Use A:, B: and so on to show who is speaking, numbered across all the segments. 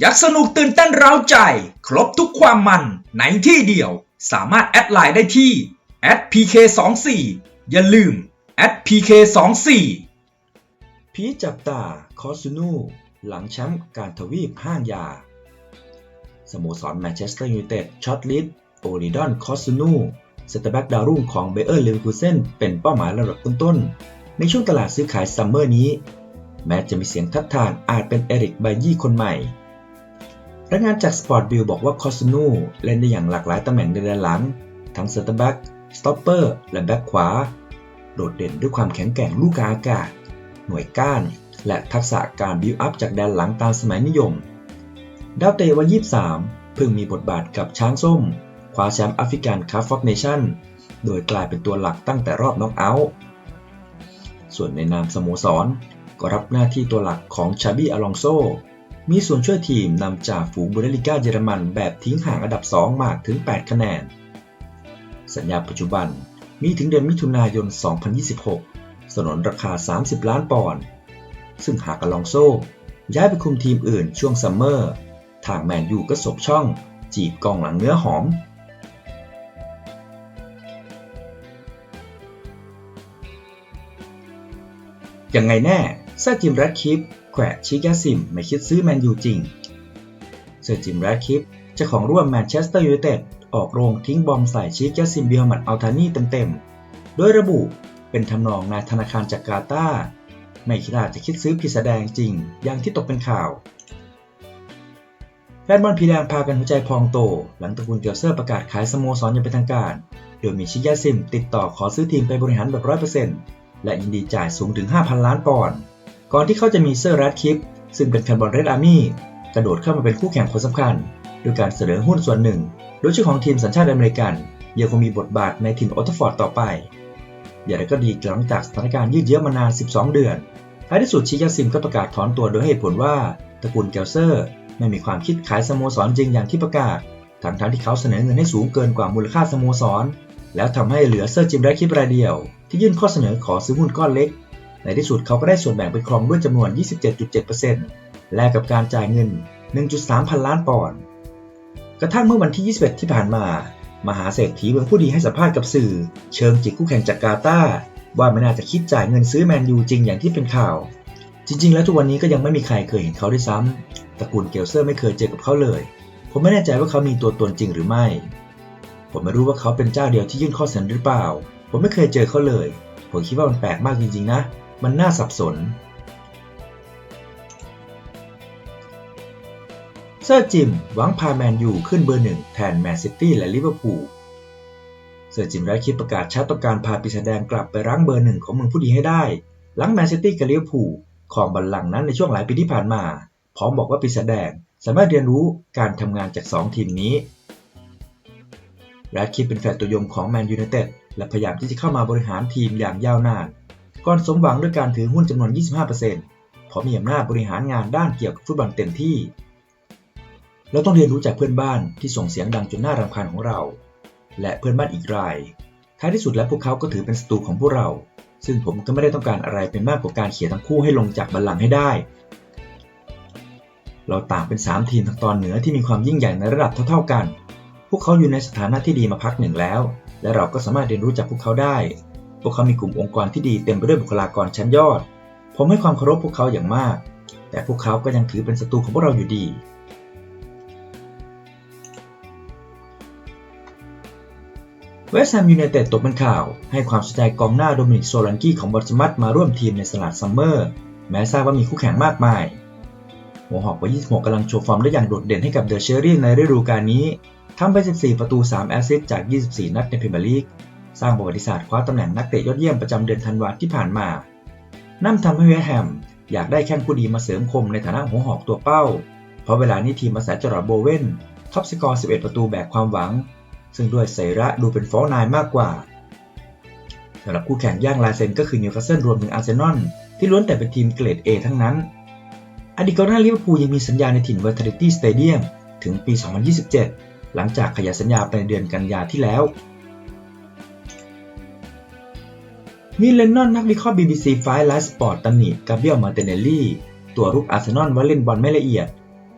A: อยากสนุกตื่นเต้นเร้าใจ ครบทุกความมันในที่เดียว สามารถแอดไลน์ได้ที่ @pk24 อย่าลืม @pk24 พีจับตาคอสซูนูหลังแชมป์การทวีปห้างยา สโมสรแมนเชสเตอร์ยูไนเต็ดช็อตลิสโอริดอนคอสซูนูสเตอร์แบ็กดาวรุ่งของเบเออร์เลวคูเซนเป็นเป้าหมายระดับต้นๆในช่วงตลาดซื้อขายซัมเมอร์นี้ แม้จะมีเสียงทัดทานอาจเป็นเอริกไบยี่คนใหม่ รายงานจากสปอร์ตบิลบอกว่าคอสนูเล่นได้อย่างหลากหลายตำแหน่งในแดนหลัง ทั้งเซนเตอร์แบ็กสต็อปเปอร์และแบ็กขวา โดดเด่นด้วยความแข็งแกร่งลูกกาอากาศ หน่วยก้าน และทักษะการบิวอัพจากแดนหลังตามสมัยนิยม ดาวเตะวัย 23 เพิ่งมีบทบาทกับช้างส้ม คว้าแชมป์แอฟริกันคัพฟอกเนชั่น โดยกลายเป็นตัวหลักตั้งแต่รอบน็อกเอาท์ ส่วนในนามสโมสรก็รับหน้าที่ตัวหลักของชาบีอลองโซ มีส่วนช่วยทีมนำจากฝูงบุนเดลิก้าเยอรมันแบบทิ้งห่างอันดับ 2 มากถึง 8 คะแนน สัญญาปัจจุบันมีถึงเดือนมิถุนายน 2026 สนนราคา 30 ล้านปอนด์ ซึ่งหากอลองโซ ย้ายไปคุมทีมอื่นช่วงซัมเมอร์ ทางแมนยูก็สบช่อง จีบกองหลังเนื้อหอมยังไงแน่ซอร์จิมแรดคิป แขวะชิกาซิมไม่คิดซื้อแมนยูจริง เซอร์จิมแรดคิปเจ้าของร่วมแมนเชสเตอร์ยูไนเต็ดออกโรงทิ้งบอมใส่ชิกาซิมเบิฮมัดอัลทานีเต็มๆ โดยระบุเป็นทำนองนายธนาคารจากกาตาไม่คิดว่าจะคิดซื้อผิดแสดงจริง อย่างที่ตกเป็นข่าว แฟนบอลพีแดงพากันหัวใจพองโต หลังตระกูลเกียวเซอร์ประกาศขายสโมสรอย่างเป็นทางการ โดยมีชิยาซิมติดต่อขอซื้อทีมไปบริหารแบบร้อยเปอร์เซนต์และยินดีจ่ายสูงถึง 5,000 ล้านปอนด์ ก่อนที่เขาจะมีเซอร์แรดคิปซึ่งเป็นแฟนบอลเรดอาร์มี่กระโดดเข้ามาเป็นคู่แข่งคนสำคัญด้วยการเสนอหุ้นส่วนหนึ่ง โดยเจ้าของทีมสัญชาติอเมริกันยังคงมีบทบาทในทีมออตฟอร์ดต่อไป อย่างไรก็ดีหลังจากสถานการณ์ยืดเยื้อมานาน 12 เดือน ท้ายที่สุดชิยาซิมก็ประกาศถอนตัวโดยเหตุผลว่าตระกูลเกลเซอร์ ไม่มีความคิดขายสโมสรจริงอย่างที่ประกาศ ทั้งทั้งที่เขาเสนอเงินให้สูงเกินกว่ามูลค่าสโมสร แล้วทำให้เหลือเซอร์จิมแรดคิปรายเดียว ที่ยื่นข้อเสนอขอซื้อหุ้นก้อนเล็ก ในที่สุดเขาก็ได้ส่วนแบ่งไปครองด้วยจำนวน 27.7%แลกกับการจ่ายเงิน 1.3 พันล้านปอนด์ กระทั่งเมื่อวันที่ 21 ที่ผ่านมา มหาเศรษฐีเมืองผู้ดีให้สัมภาษณ์กับสื่อ เชิงจิกคู่แข่งจากกาตาว่าไม่น่าจะคิดจ่ายเงินซื้อแมนยูจริงอย่างที่เป็นข่าว จริง ๆ แล้วทุกวันนี้ก็ยังไม่มีใครเคยเห็นเขาด้วยซ้ำตระกูลเกลเซอร์ไม่เคยเจอกับเขาเลย ผมไม่แน่ใจว่าเขามีตัวตนจริงหรือไม่ ผมไม่รู้ว่าเขาเป็นเจ้าเดียวที่ยื่นข้อเสนอหรือเปล่า ผมไม่เคยเจอเขาเลย ผมคิดว่ามันแปลกมากจริงๆนะ มันน่าสับสน เซอร์จิมหวังพาแมนยูขึ้นเบอร์หนึ่งแทนแมนซิตี้และลิเวอร์พูล เซอร์จิมได้คิดประกาศชัดต้องการพาปีศาจแดงกลับไปรั้งเบอร์หนึ่งของเมืองผู้ดีให้ได้ หลังแมนซิตี้กับลิเวอร์พูลของบัลลังก์นั้นในช่วงหลายปีที่ผ่านมา พร้อมบอกว่าปีศาจแดงสามารถเรียนรู้การทำงานจาก 2 ทีมนี้แรดคิดเป็นแฟนตัวยงของแมนยูไนเต็ดและพยายามที่จะเข้ามาบริหารทีมอย่างยาวนาน ก่อนสมหวังด้วยการถือหุ้นจำนวน 25%เพราะมีอำนาจบริหารงานด้านเกี่ยวกับฟุตบอลเต็มที่ เราต้องเรียนรู้จากเพื่อนบ้านที่ส่งเสียงดังจนน่ารำคาญของเรา และเพื่อนบ้านอีกราย ท้ายที่สุดแล้วพวกเขาก็ถือเป็นศัตรูของพวกเรา ซึ่งผมก็ไม่ได้ต้องการอะไรเป็นมากกว่าการเขี่ยทั้งคู่ให้ลงจากบัลลังก์ให้ได้ เราต่างเป็น 3 ทีมทางตอนเหนือที่มีความยิ่งใหญ่ในระดับเท่าๆกัน พวกเขาอยู่ในสถานะที่ดีมาพักหนึ่งแล้ว และเราก็สามารถเรียนรู้จากพวกเขาได้ พวกเขามีกลุ่มองค์กรที่ดีเต็มไปด้วยบุคลากรชั้นยอด ผมให้ความเคารพพวกเขาอย่างมาก แต่พวกเขาก็ยังถือเป็นศัตรูของพวกเราอยู่ดี เวสต์แฮมยูไนเต็ดตกเป็นข่าว ให้ความสนใจกองหน้าโดมินิกโซลันกี้ของบอร์สมัตมาร่วมทีมในสลัดซัมเมอร์ แม้ทราบว่ามีคู่แข่งมากมาย หัวหอกวัย26กำลังโชว์ฟอร์มได้อย่างโดดเด่นให้กับเดอะเชอรี่ในฤดูกาลนี้ทำไป 14 ประตู 3 แอสซิสต์จาก 24 นัดในพรีเมียร์ลีก สร้างประวัติศาสตร์คว้าตำแหน่งนักเตะยอดเยี่ยมประจำเดือนธันวาที่ผ่านมา นั่นทำให้เวสต์แฮมอยากได้แข้งผู้ดีมาเสริมคมในฐานะหัวหอกตัวเป้า เพราะเวลานี้ทีมอาศัยจรอดโบเวนท็อปสกอร์ 11 ประตูแบกความหวัง ซึ่งด้วยเซระดูเป็นฟอลนายมากกว่าสำหรับคู่แข่งย่างลายเซนก็คือนิวคาสเซิลรวมถึงอาร์เซนอลที่ล้วนแต่เป็นทีมเกรด A ทั้งนั้น อดีตกองหน้าลิเวอร์พูลยังมีสัญญาในถิ่น Vitality Stadium ถึงปี 2027 หลังจากขยายสัญญาไปในเดือนกันยาที่แล้ว มีเลนนอนนักวิเคราะห์ BBC ไฟไลฟ์สปอร์ตตำหนิกาเบียลมาเตเนลลี่ ตัวรุกอาร์เซนอลว่าเล่นบอลไม่ละเอียด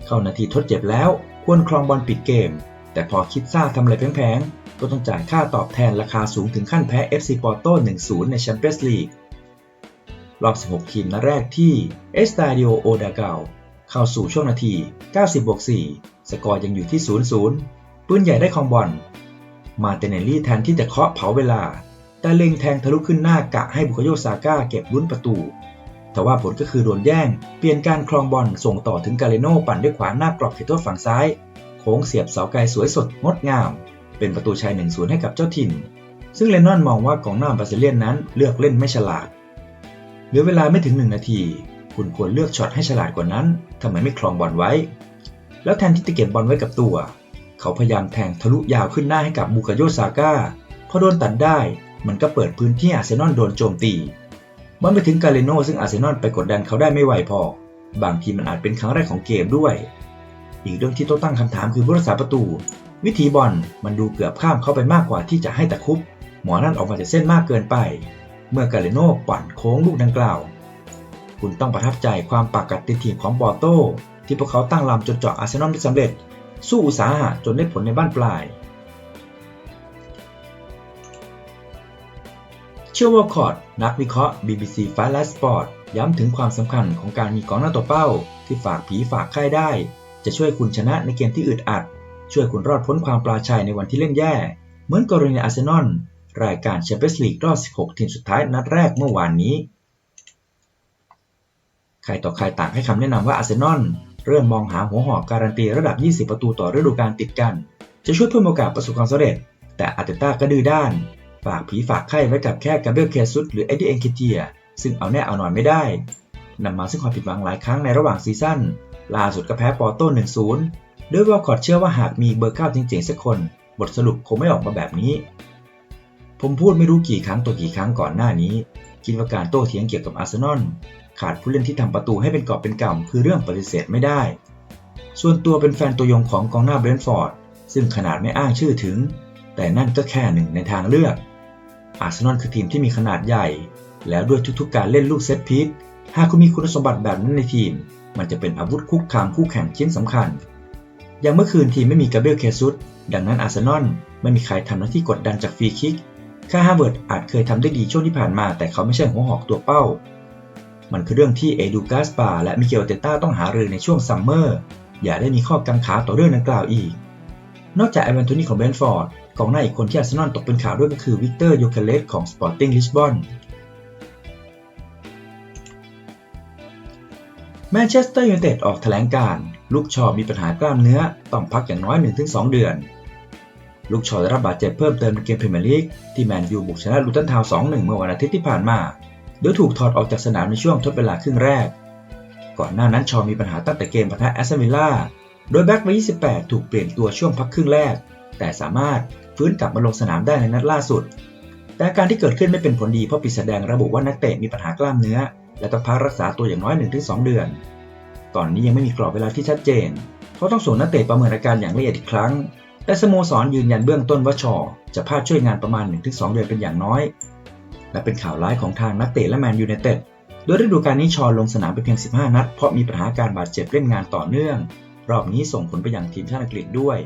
A: เข้านาทีทดเจ็บแล้ว ควรครองบอลปิดเกม แต่พอคิดซ่าทำอะไรแพงๆ ก็ต้องจ่ายค่าตอบแทนราคาสูงถึงขั้นแพ้ FC Porto 1-0 ในแชมเปี้ยนส์ลีกรอบ 16 ทีมนัดแรกที่เอสตาดิโอโอดาเกาเข้าสู่ช่วงนาที 90บวก4สกอร์ยังอยู่ที่ 0-0 ปืนใหญ่ได้ครองบอล มาเตเนลลี่แทนที่จะเคาะเผาเวลา แต่เล็งแทงทะลุขึ้นหน้ากะให้บุคโยซาก้าเก็บลุ้นประตู แต่ว่าผลก็คือโดนแย่ง เปลี่ยนการครองบอลส่งต่อถึงกาเลโนปั่นด้วยขวาหน้ากรอบเขตโทษฝั่งซ้าย โค้งเสียบเสาไกลสวยสดงดงาม เป็นประตูชัย1-0ให้กับเจ้าถิ่น ซึ่งเลนนอนมองว่ากองหน้าบาซิเลียนนั้นเลือกเล่นไม่ฉลาดเหลือเวลาไม่ถึง1นาที คุณควรเลือกช็อตให้ฉลาดกว่านั้นทำไมไม่ครองบอลไว้ แล้วแทนที่จะเก็บบอลไว้กับตัว เขาพยายามแทงทะลุยาวขึ้นหน้าให้กับบูกาโยซาก้าพอโดนตัดได้ มันก็เปิดพื้นที่อาร์เซนอลโดนโจมตีบอไปถึงกาเลโนซึ่งอาร์เซนอลไปกดดันเขาได้ไม่ไหวพอ บางทีมันอาจเป็นครั้งแรกของเกมด้วย อีกเรื่องที่ต้องตั้งคำถามคือผู้รักษาประตู วิธีบอลมันดูเกือบข้ามเข้าไปมากกว่าที่จะให้ตะคุบ หมอนั่นออกมาจากเส้นมากเกินไป เมื่อกาเลโนปั่นโค้งลูกดังกล่าว คุณต้องประทับใจความปากกัดติดทีมของปอโต้ที่พวกเขาตั้งลำจนเจาะอาร์เซนอลได้สำเร็จ สู้อุตสาหะจนได้ผลในบ้านปลาย เชื่อว่าคอร์ดนักวิเคราะห์ BBC f i r e l i g h t Sport ย้ำถึงความสำคัญของการมีกองหน้าตัวเป้า ที่ฝากผีฝากไข้ได้ จะช่วยคุณชนะในเกมที่อึดอัด ช่วยคุณรอดพ้นความปลาชัยในวันที่เล่นแย่ เหมือนกรณีอาร์เซนอลรายการแชมเปี้ยนส์ลีกรอบ 16 ทีมสุดท้ายนัดแรกเมื่อวานนี้ ใครต่อใครต่างให้คำแนะนำว่าอาร์เซนอลเริ่มมองหาหัวหอกการันตีระดับ 20 ประตูต่อฤดูกาลติดกัน จะช่วยเพิ่มโอกาสประสบความสำเร็จ แต่อาร์เตต้าก็ดื้อด้าน ฝากผีฝากไข้ไว้กับแค่กาเบรียลเคซุสหรือเอ็ดดี้เอ็นคิเทียซึ่งเอาแน่เอานอนไม่ได้นำมาซึ่งความผิดหวังหลายครั้งในระหว่างซีซั่นล่าสุดก็แพ้ปอร์โต้1-0โดยวอลคอร์ดเชื่อว่าหากมีเบอร์เก้าจริงๆสักคน บทสรุปคงไม่ออกมาแบบนี้ ผมพูดไม่รู้กี่ครั้งตัวกี่ครั้งก่อนหน้านี้ คิดว่าการโต้เถียงเกี่ยวกับอาร์เซนอลขาดผู้เล่นที่ทำประตูให้เป็นกอบเป็นกำคือเรื่องปฏิเสธไม่ได้ ส่วนตัวเป็นแฟนตัวยงของกองหน้าเบรนท์ฟอร์ดซึ่งขนาดไม่อ้างชื่อถึง แต่นั่นก็แค่หนึ่งในทางเลือก อาร์เซนอลคือทีมที่มีขนาดใหญ่ แล้วด้วยทุกๆการเล่นลูกเซตพีทหากคุณมีคุณสมบัติแบบนั้นในทีม มันจะเป็นอาวุธคุกคามคู่แข่งชิ้นสำคัญ อย่างเมื่อคืนทีมไม่มีกาเบรียลเคซุสดังนั้นอาร์เซนอลไม่มีใครทำหน้าที่กดดันจากฟรีคิกค่าฮาเวิร์ดอาจเคยทำได้ดีช่วงที่ผ่านมา แต่เขาไม่ใช่หัวหอกตัวเป้า มันคือเรื่องที่เอดูกาสปาและมิเกลเตต้าต้องหารือในช่วงซัมเมอร์อย่าได้มีข้อกังขาต่อเรื่องดังกล่าวอีก นอกจากไอวันโทนีของเบนฟอร์ด กองหน้าอีกคนที่อาร์เซนอลตกเป็นข่าวด้วยก็คือวิกเตอร์โยเคเลสของสปอร์ติ้งลิสบอนแมนเชสเตอร์ยูไนเต็ดออกแถลงการ์ลูกชอมีปัญหากล้ามเนื้อ ต้องพักอย่างน้อย 1-2 เดือน ลูกชอได้รับบาดเจ็บเพิ่มเติมในเกมพรีเมียร์ลีกที่แมนยูบุกชนะลูตันทาวน์2-1 เมื่อวันอาทิตย์ที่ผ่านมาโดยถูกถอดออกจากสนามในช่วงทดเวลาครึ่งแรก ก่อนหน้านั้นชอมีปัญหาตั้งแต่เกมปะทะแอสตันวิลล่าโดยแบ็กวัย28 ถูกเปลี่ยนตัวช่วงพักครึ่งแรก แต่สามารถ ฟื้นกลับมาลงสนามได้ในนัดล่าสุด แต่การที่เกิดขึ้นไม่เป็นผลดีเพราะปีศาจแดงระบุว่านักเตะมีปัญหากล้ามเนื้อ และต้องพักรักษาตัวอย่างน้อย 1-2 เดือน ตอนนี้ยังไม่มีกรอบเวลาที่ชัดเจน เพราะต้องส่งนักเตะประเมินอาการอย่างละเอียดอีกครั้งแต่สโมสรยืนยันเบื้องต้นว่าชอ จะพลาดช่วยงานประมาณ 1-2 เดือนเป็นอย่างน้อย และเป็นข่าวร้ายของทางนักเตะและแมนยูไนเต็ดโดยฤดูกาลนี้ชอลงสนามไปเพียง 15 นัด เพราะมีปัญหาการบาดเจ็บเล่นงานต่อเนื่อง รอบนี้ส่งผลไปยังทีมชาติอังกฤษด้วย